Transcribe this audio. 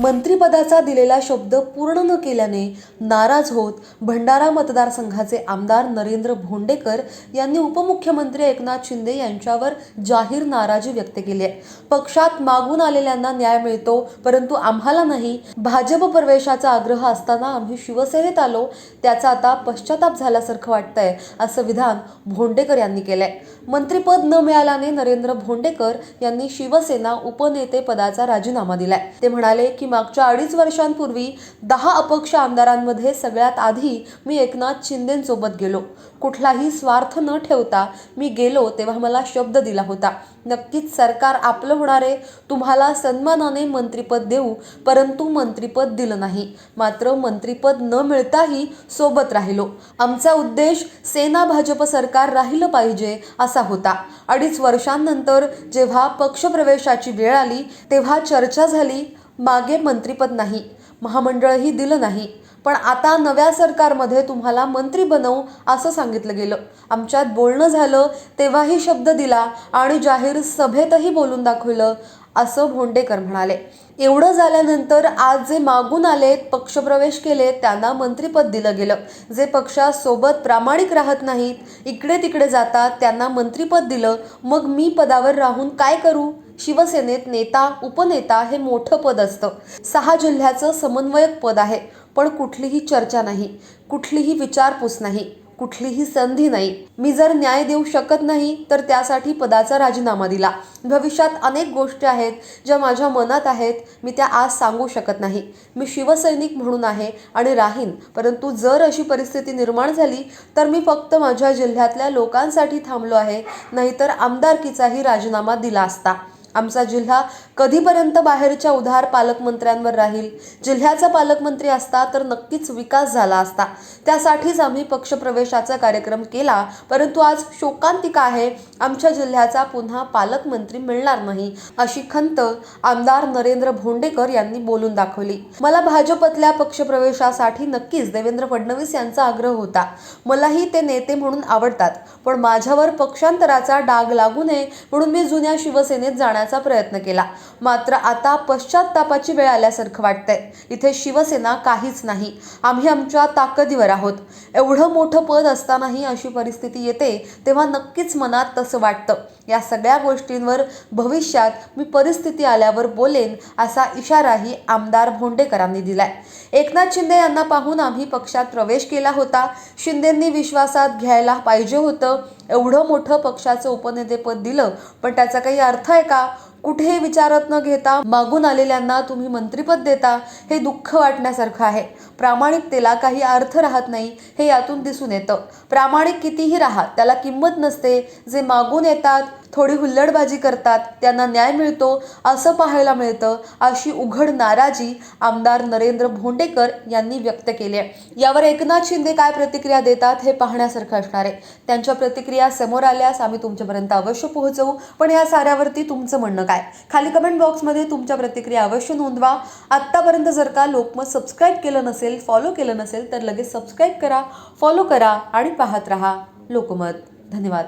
मंत्रिपदाचा दिलेला शब्द पूर्ण न केल्याने नाराज होत भंडारा मतदारसंघाचे आमदार नरेंद्र भोंडेकर यांनी उपमुख्यमंत्री एकनाथ शिंदे यांच्यावर जाहीर नाराजी व्यक्त केली आहे. पक्षात मागून आलेल्यांना न्याय मिळतो परंतु आम्हाला नाही. भाजप प्रवेशाचा आग्रह असताना आम्ही शिवसेनेत आलो त्याचा आता पश्चाताप झाल्यासारखं वाटतंय असं विधान भोंडेकर यांनी केलंय. मंत्रिपद न मिळाल्याने नरेंद्र भोंडेकर यांनी शिवसेना उपनेते पदाचा राजीनामा दिलाय. ते म्हणाले की मागच्या अडीच वर्षांपूर्वी दहा अपक्ष आमदारांमध्ये सगळ्यात आधी मी एकनाथ शिंदेंसोबत गेलो. कुठलाही स्वार्थ न ठेवता मी गेलो तेव्हा मला शब्द दिला होता. नक्कीच सरकार आपलं होणारे तुम्हाला सन्मानाने मंत्रिपद देऊ परंतु मंत्रिपद दिलं नाही. मात्र मंत्रिपद न मिळताही सोबत राहिलो. आमचा उद्देश सेना भाजप सरकार राहिलं पाहिजे असा होता. अडीच वर्षांनंतर जेव्हा पक्षप्रवेशाची वेळ आली तेव्हा चर्चा झाली मागे मंत्रीपद नाही महामंडळही दिलं नाही. पण आता नव्या सरकारमध्ये तुम्हाला मंत्री बनवू असं सांगितलं गेलं. आमच्यात बोलणं झालं तेव्हाही शब्द दिला आणि जाहीर सभेतही बोलून दाखवलं असं भोंडेकर म्हणाले. एवढं झाल्यानंतर आज जे मागून आलेत पक्षप्रवेश केले त्यांना मंत्रिपद दिलं गेलं. जे पक्षासोबत प्रामाणिक राहत नाहीत इकडे तिकडे जातात त्यांना मंत्रिपद दिलं. मग मी पदावर राहून काय करू? शिवसेनेत नेता उपनेता हे मोठं पद असतं. सहा जिल्ह्याचं समन्वयक पद आहे पण कुठलीही चर्चा नाही कुठलीही विचारपूस नाही कुठलीही संधी नाही. मी जर न्याय देऊ शकत नाही तर त्यासाठी पदाचा राजीनामा दिला. भविष्यात अनेक गोष्टी आहेत ज्या माझ्या मनात आहेत मी त्या आज सांगू शकत नाही. मी शिवसैनिक म्हणून आहे आणि राहीन परंतु जर अशी परिस्थिती निर्माण झाली तर मी फक्त माझ्या जिल्ह्यातल्या लोकांसाठी थांबलो आहे नाहीतर आमदारकीचाही राजीनामा दिला असता. आमचा जिल्हा कधीपर्यंत बाहेरच्या उधार पालकमंत्र्यांवर राहील? जिल्ह्याचा पालकमंत्री असता तर नक्कीच विकास झाला असता. त्यासाठीच आम्ही पक्षप्रवेशाचा कार्यक्रम केला परंतु आज शोकांतिका आहे आमच्या जिल्ह्याचा पुन्हा पालकमंत्री मिळणार नाही अशी खंत आमदार नरेंद्र भोंडेकर यांनी बोलून दाखवली. मला भाजपतल्या पक्षप्रवेशासाठी नक्कीच देवेंद्र फडणवीस यांचा आग्रह होता. मलाही ते नेते म्हणून आवडतात पण माझ्यावर पक्षांतराचा डाग लागू नये म्हणून मी जुन्या शिवसेनेत जाणार जाण्याचा प्रयत्न केला. मात्र आता पश्चातापाची वेळ आल्यासारखं वाटतंय. इथे शिवसेना काहीच नाही. आम्ही आमच्या ताकदीवर आहोत. एवढं मोठं पद असतानाही अशी परिस्थिती येते तेव्हा नक्कीच मनात तसं वाटतं. या सगळ्या गोष्टींवर भविष्यात मी परिस्थिती आल्यावर बोलेन असा इशाराही आमदार भोंडेकरांनी दिलाय. एकनाथ शिंदे यांना पाहून आम्ही पक्षात प्रवेश केला होता. शिंदेंनी विश्वासात घ्यायला पाहिजे होतं. एवढं मोठं पक्षाचं उपनेतेपद दिलं पण त्याचा काही अर्थ आहे का? कुठेही विचारत न घेता मागून आलेल्यांना तुम्ही मंत्रीपद देता हे दुःख वाटण्यासारखं आहे. प्रामाणिकतेला काही अर्थ राहत नाही हे यातून दिसून येतं. प्रामाणिक कितीही राहा त्याला किंमत नसते. जे मागून येतात थोडी हुल्लडबाजी करतात त्यांना न्याय मिळतो असं पाहायला मिळतं अशी उघड नाराजी आमदार नरेंद्र भोंडेकर यांनी व्यक्त केली आहे. यावर एकनाथ शिंदे काय प्रतिक्रिया देतात हे पाहण्यासारखं असणार आहे. त्यांच्या प्रतिक्रिया समोर आल्यास आम्ही तुमच्यापर्यंत अवश्य पोहोचवू पण या साऱ्यावरती तुमचं म्हणणं काय? खाली कमेंट बॉक्समध्ये तुमच्या प्रतिक्रिया अवश्य नोंदवा. आत्तापर्यंत जर का लोकमत सबस्क्राईब केलं नसेल फॉलो केलं नसेल तर लगेच सबस्क्राईब करा फॉलो करा आणि पाहत रहा लोकमत. धन्यवाद.